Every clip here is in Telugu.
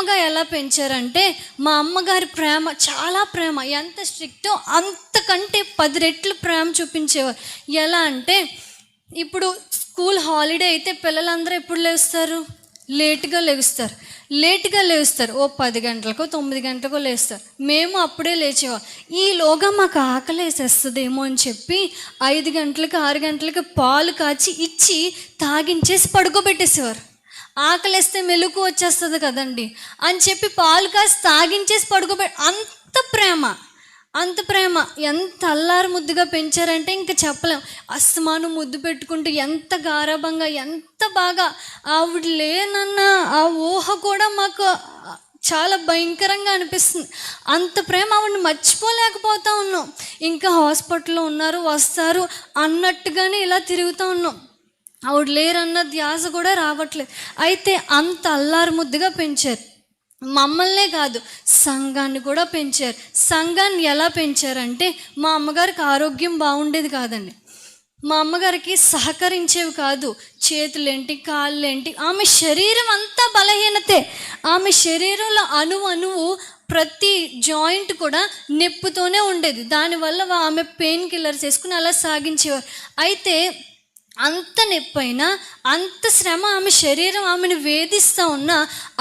ప్రేమగా ఎలా పెంచారంటే మా అమ్మగారి ప్రేమ చాలా ప్రేమ ఎంత స్ట్రిక్టో అంతకంటే పది రెట్లు ప్రేమ చూపించేవారు. ఎలా అంటే ఇప్పుడు స్కూల్ హాలిడే అయితే పిల్లలందరూ ఎప్పుడు లేస్తారు? లేట్గా లేస్తారు. లేట్గా లేస్తారు. ఓ పది గంటలకో తొమ్మిది గంటలకో లేస్తారు. మేము అప్పుడే లేచేవాళ్ళం. ఈలోగా మాకు ఆకలి వేసేస్తుందేమో అని చెప్పి ఐదు గంటలకు ఆరు గంటలకు పాలు కాచి ఇచ్చి తాగించేసి పడుకోబెట్టేసేవారు. ఆకలిస్తే మెలకు వచ్చేస్తుంది కదండి. అని చెప్పి పాలు కాసి తాగించేసి పడుకోబె అంత ప్రేమ. అంత ప్రేమ. ఎంత అల్లారు ముద్దుగా పెంచారంటే ఇంకా చెప్పలేం. అస్మాను ముద్దు పెట్టుకుంటూ ఎంత గారాభంగా ఎంత బాగా ఆవిడ లేనన్న ఆ ఊహ కూడా మాకు చాలా భయంకరంగా అనిపిస్తుంది. అంత ప్రేమ ఆవిడని మర్చిపోలేకపోతా ఉన్నాం. ఇంకా హాస్పిటల్లో ఉన్నారు వస్తారు అన్నట్టుగానే ఇలా తిరుగుతూ ఉన్నాం. ఆవిడ లేరన్న ధ్యాస కూడా రావట్లేదు. అయితే అంత అల్లారు ముద్దుగా పెంచారు. మమ్మల్నే కాదు సంఘాన్ని కూడా పెంచారు. సంఘాన్ని ఎలా పెంచారంటే మా అమ్మగారికి ఆరోగ్యం బాగుండేది కాదండి. మా అమ్మగారికి సహకరించేవి కాదు. చేతులేంటి కాళ్ళేంటి ఆమె శరీరం అంతా బలహీనతే. ఆమె శరీరంలో అణువు అణువు ప్రతి జాయింట్ కూడా నొప్పుతోనే ఉండేది. దానివల్ల ఆమె పెయిన్ కిల్లర్స్ వేసుకుని అలా సాగించేవారు. అయితే అంత నొప్పైనా అంత శ్రమ ఆమె శరీరం ఆమెను వేధిస్తూ ఉన్నా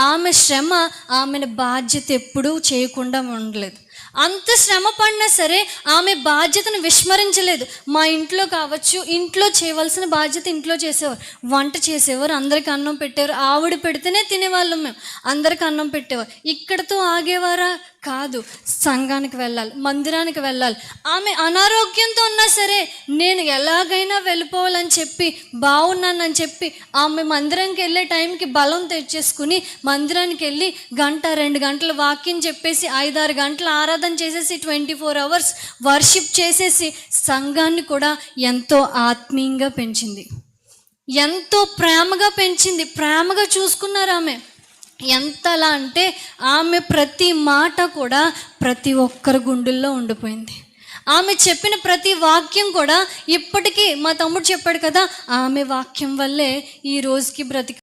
ఆమె శ్రమ ఆమెను బాధ్యత ఎప్పుడూ చేయకుండా ఉండలేదు. అంత శ్రమ పడినా సరే ఆమె బాధ్యతను విస్మరించలేదు. మా ఇంట్లో కావచ్చు ఇంట్లో చేయవలసిన బాధ్యత ఇంట్లో చేసేవారు. వంట చేసేవారు అందరికి అన్నం పెట్టేవారు. ఆవిడ పెడితేనే తినేవాళ్ళం మేము. అందరికి అన్నం పెట్టేవారు. ఇక్కడతో ఆగేవారా? కాదు. సంఘానికి వెళ్ళాలి మందిరానికి వెళ్ళాలి. ఆమె అనారోగ్యంతో ఉన్నా సరే నేను ఎలాగైనా వెళ్ళిపోవాలని చెప్పి బాగున్నానని చెప్పి ఆమె మందిరానికి వెళ్ళే టైంకి బలం తెచ్చేసుకుని మందిరానికి వెళ్ళి గంట రెండు గంటలు వాక్యం చెప్పేసి ఐదారు గంటలు ఆరాధన చేసేసి ట్వంటీ ఫోర్ అవర్స్ వర్షిప్ చేసేసి సంఘాన్ని కూడా ఎంతో ఆత్మీయంగా పెంచింది. ఎంతో ప్రేమగా పెంచింది. ప్రేమగా చూసుకున్నారు ఆమె. ఎంతలా అంటే ఆమె ప్రతి మాట కూడా ప్రతి ఒక్కరి గుండెల్లో ఉండిపోయింది. ఆమె చెప్పిన ప్రతి వాక్యం కూడా ఇప్పటికీ మా తమ్ముడు చెప్పాడు కదా ఆమె వాక్యం వల్లే ఈ రోజుకి బ్రతికి